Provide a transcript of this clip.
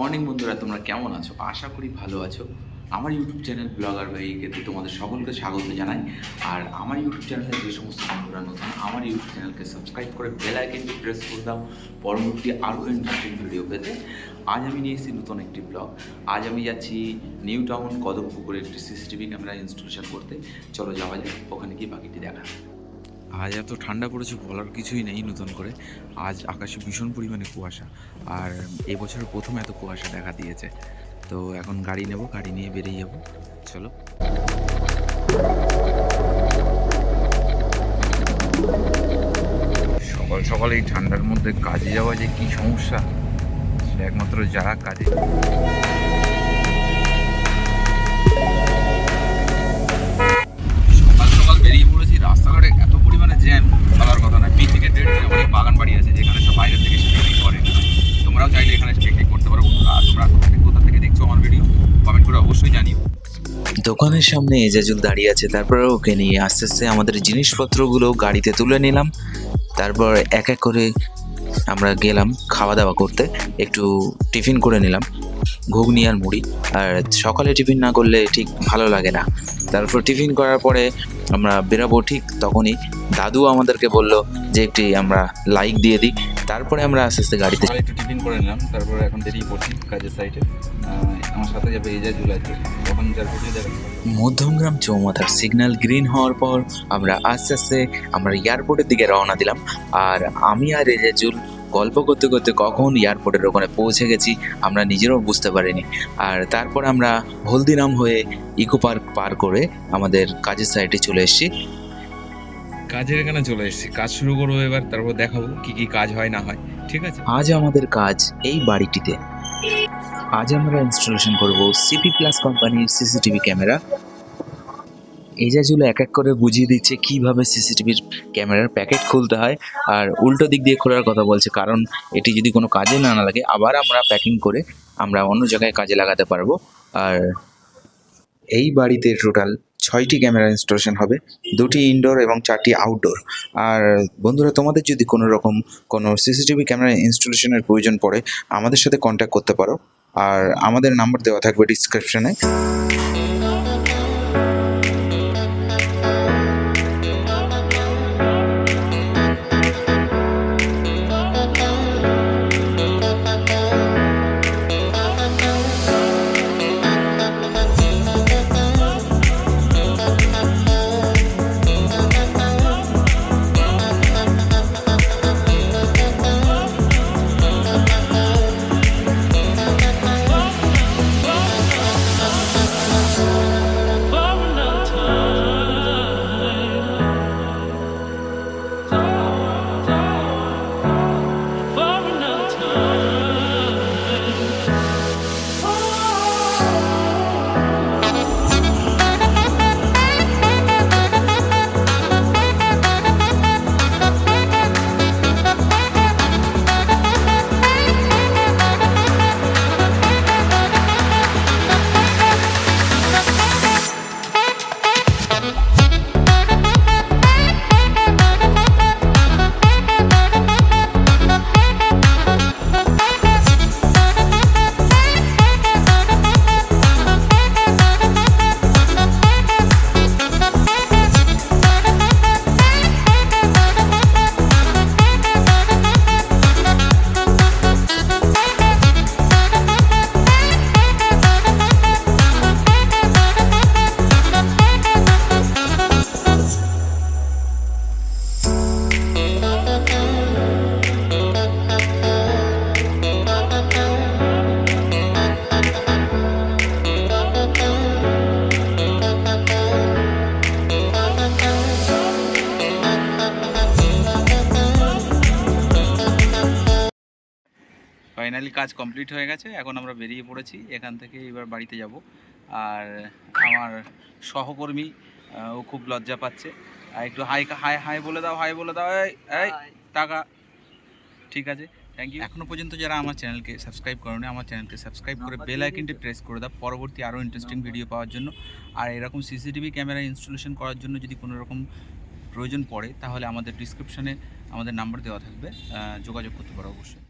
Morning বন্ধুরা, তোমরা কেমন আছো? আশা করি ভালো আছো। আমার ইউটিউব চ্যানেল ব্লগার ভাই ক্ষেত্রে তোমাদের সকলকে স্বাগত জানাই। আর আমার ইউটিউব চ্যানেলে যে সমস্ত বন্ধুরা নতুন, আমার ইউটিউব চ্যানেলকে সাবস্ক্রাইব করে বেল আইকনটি প্রেস করে দাও। পরবর্তী আরও ইন্টারেস্টিং ভিডিও পেতে। আজ আমি নিয়ে এসেছি নতুন একটি ব্লগ আজ আমি যাচ্ছি নিউ টাউন কদমপুকুরে একটি সিসিটিভি ক্যামেরা ইনস্টলেশন করতে। চলো যাওয়া যাক, ওখানে গিয়ে বাকিটি দেখা। আজ এত ঠান্ডা পড়েছে বলার কিছুই নেই নতুন করে। আজ আকাশে ভীষণ পরিমাণে কুয়াশা। আর এবছর প্রথম এত কুয়াশা দেখা দিয়েছে। তো এখন গাড়ি নেব, গাড়ি নিয়ে বেরিয়ে যাব। চলো। সকাল সকাল এই ঠান্ডার মধ্যে কাজে যাওয়া যে কি সমস্যা, সেটা একমাত্র যারা কাজে। কমেন্ট করে অবশ্যই জানিও। দোকানের সামনে এজাজুল দাঁড়িয়ে আছে, তারপরে ওকে নিয়ে আস্তে আস্তে আমাদের জিনিসপত্রগুলো গাড়িতে তুলে নিলাম। তারপর এক এক করে আমরা গেলাম খাওয়া দাওয়া করতে, একটু টিফিন করে নিলাম, ঘুগনি আর মুড়ি। আর সকালে টিফিন না করলে ঠিক ভালো লাগে না। তারপর টিফিন করার পরে আমরা বেরাবো ঠিক তখনই। দাদু আমাদেরকে বলল যে একটি আমরা লাইক দিয়ে দিই। তারপরে আমরা আস্তে আস্তে গাড়িতে একটু টিফিন করে নিলাম তারপরে এখন বেরিয়ে পড়ছি কাজের সাইডে আমার সাথে যাবে এজা জুলাইতে তখন যার ভিডিও দেখেন মধ্যমগ্রাম চৌমাথার সিগন্যাল গ্রিন হওয়ার পর আমরা আস্তে আস্তে আমরা এয়ারপোর্টের দিকে রওনা দিলাম। আর আমি আর রেজাজুল গল্প করতে করতে কখন এয়ারপোর্টের ওখানে পৌঁছে গেছি আমরা নিজেরও বুঝতে পারিনি। আর তারপর আমরা হলদিরাম হয়ে ইকো পার্ক পার করে আমাদের কাজের সাইডে চলে এসেছি। কাজের এখানে চলে এসেছি। কাজ শুরু করব এবার, তারপর দেখাবো কি কি কাজ হয় না হয়, ঠিক আছে? আজ আমাদের কাজ এই বাড়িটিতে। আজ আমরা ইনস্টলেশন করব সিপি প্লাস কোম্পানির সিসিটিভি ক্যামেরা। এজাজুল এক এক করে বুঝিয়ে দিচ্ছে কীভাবে সিসিটিভির ক্যামেরার প্যাকেট খুলতে হয়, আর উল্টো দিক দিয়ে খোলার কথা বলছে, কারণ এটি যদি কোনো কাজে না না লাগে, আবার আমরা প্যাকিং করে আমরা অন্য জায়গায় কাজে লাগাতে পারব। আর এই বাড়িতে টোটাল ছয়টি ক্যামেরা ইনস্টলেশন হবে, দুটি ইনডোর এবং চারটি আউটডোর আর বন্ধুরা, তোমাদের যদি কোনো রকম কোনো সিসিটিভি ক্যামেরা ইনস্টলেশনের প্রয়োজন পড়ে, আমাদের সাথে কন্ট্যাক্ট করতে পারো। আর আমাদের নাম্বার দেওয়া থাকবে ডিসক্রিপশনে ফাইনালি কাজ কমপ্লিট হয়ে গেছে এখন আমরা বেরিয়ে পড়েছি এখান থেকে এবার বাড়িতে যাব। আর আমার সহকর্মী ও খুব লজ্জা পাচ্ছে। আর একটু হাই হাই হাই বলে দাও হাই বলে দাও এই এই টাকা। ঠিক আছে থ্যাংক ইউ এখনও পর্যন্ত যারা আমার চ্যানেলকে সাবস্ক্রাইব করেনি আমার চ্যানেলকে সাবস্ক্রাইব করে বেল আইকনটি প্রেস করে দাও পরবর্তী আরও ইন্টারেস্টিং ভিডিও পাওয়ার জন্য। আর এরকম সিসিটিভি ক্যামেরা ইনস্টলেশন করার জন্য যদি কোনো রকম প্রয়োজন পড়ে তাহলে আমাদের ডিসক্রিপশনে আমাদের নাম্বার দেওয়া থাকবে যোগাযোগ করতে পারো অবশ্যই।